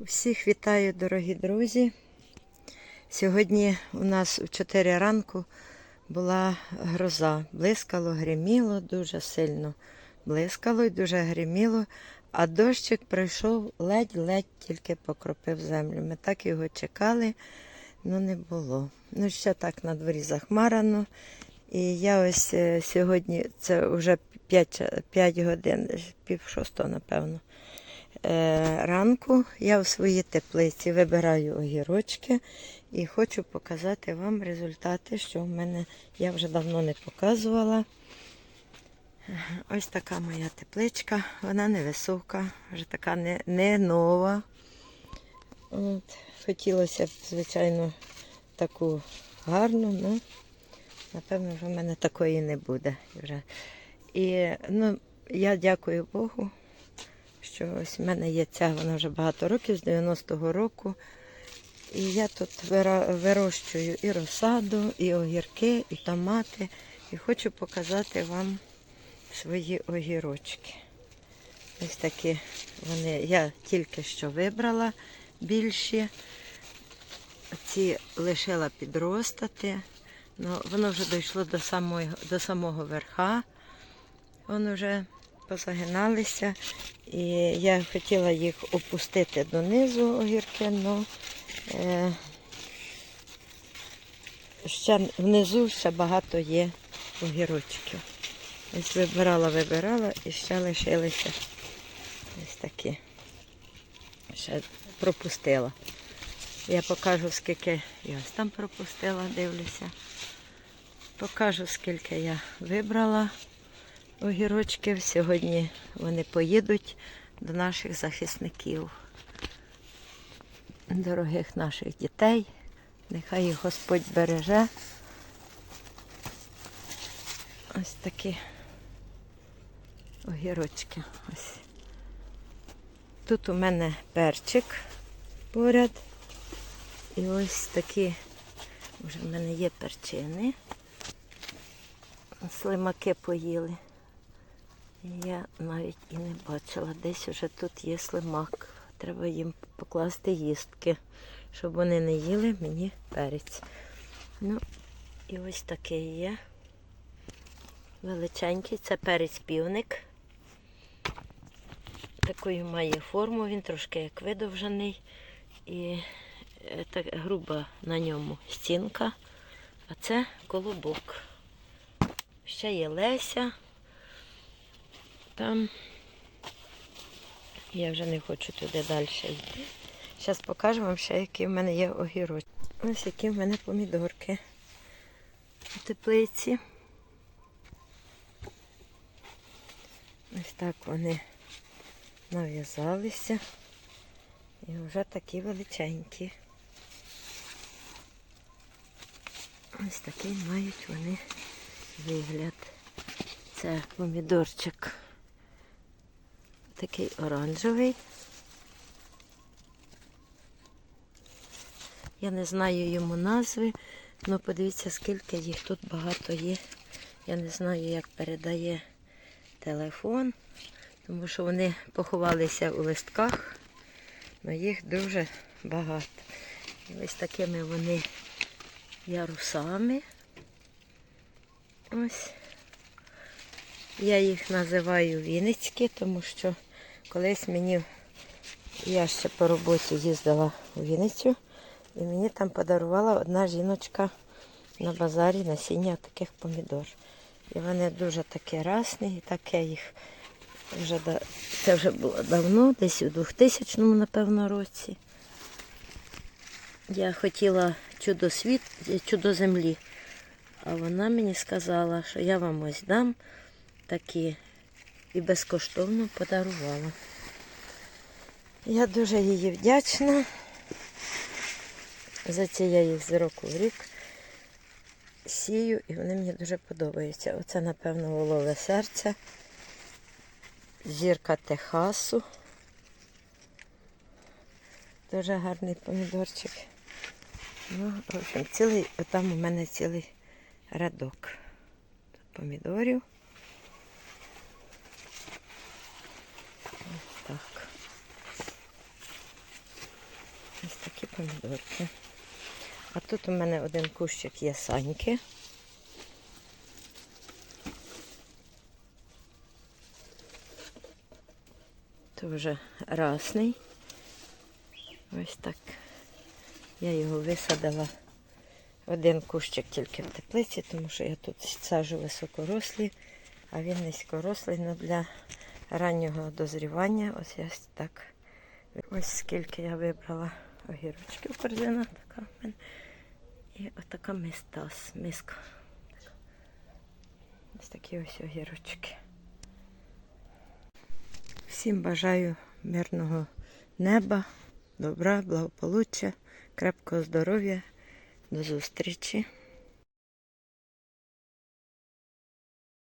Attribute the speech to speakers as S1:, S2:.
S1: Всіх вітаю, дорогі друзі. Сьогодні у нас у 4 ранку була гроза. Блискало, гриміло, дуже сильно блискало і дуже гриміло, а дощик прийшов ледь-ледь тільки покропив землю. Ми так його чекали, але не було. Ну, ще так на дворі захмарано. І я ось е, сьогодні, це вже 5, 5 годин, пів шостого, напевно ранку я у своїй теплиці вибираю огірочки і хочу показати вам результати, що в мене я вже давно не показувала. Ось така моя тепличка, вона невисока, вже така не, не нова. От, хотілося б, звичайно, таку гарну, але напевно вже в мене такої не буде. І ну, я дякую Богу, що ось в мене є ця, вона вже багато років, з 90-го року. І я тут вирощую і розсаду, і огірки, і томати. І хочу показати вам свої огірочки. Ось такі вони. Я тільки що вибрала більші. Ці лишила підростати. Ну, воно вже дійшло до самого, до самого верха. Воно вже позагиналися. І я хотіла їх опустити донизу огірки, але ще внизу ще багато є огірочків. Ось вибирала, вибирала і ще лишилися ось такі. Ще пропустила. Я покажу, скільки я ось там пропустила, дивлюся. Покажу, скільки я вибрала огірочків. Сьогодні вони поїдуть до наших захисників, дорогих наших дітей. Нехай їх Господь береже. Ось такі огірочки. Ось. Тут у мене перчик поряд. І ось такі, вже в мене є перчини. Слимаки поїли. Я навіть і не бачила. Десь уже тут є слимак. Треба їм покласти їстки, щоб вони не їли мені перець. Ну, і ось такий є. Величенький, це перець півник. Такою має форму, він трошки як видовжений. І е, так груба на ньому стінка. А це колобок. Ще є Леся. Там я вже не хочу туди далі йти. Зараз покажу вам ще, які в мене є огірочки. Ось які в мене помідорки у теплиці. Ось так вони нав'язалися. І вже такі величенькі. Ось такий мають вони вигляд. Це помідорчик такий оранжевий. Я не знаю йому назви, але подивіться, скільки їх тут багато є. Я не знаю, як передає телефон, тому що вони поховалися у листках, але їх дуже багато. І ось такими вони ярусами. Ось. Я їх називаю Вінницькі, тому що колись мені, я ще по роботі їздила у Вінницю, і мені там подарувала одна жіночка на базарі насіння таких помідор. І вони дуже такі расні, і таке їх вже це вже було давно, десь у 2000 напевно, році. Я хотіла чудо світ, чудо землі. А вона мені сказала, що я вам ось дам такі і безкоштовно подарувала. Я дуже їй вдячна. За це я їх з року в рік сію і вони мені дуже подобаються. Оце, напевно, волове серце, зірка Техасу. Дуже гарний помідорчик. Ну, в общем, цілий, там у мене цілий рядок. Помідорів. Ось так. Помідорки. А тут у мене один кущик є саньки. То вже расний. Ось так. Я його висадила. Один кущик тільки в теплиці, тому що я тут саджу високорослі, а він низькорослий, ну для раннього дозрівання. Ось я так. Ось скільки я вибрала огірочків. Корзина така в мене. І отака мистас, миска. Ось такі ось огірочки. Всім бажаю мирного неба, добра, благополуччя, крепкого здоров'я. До зустрічі.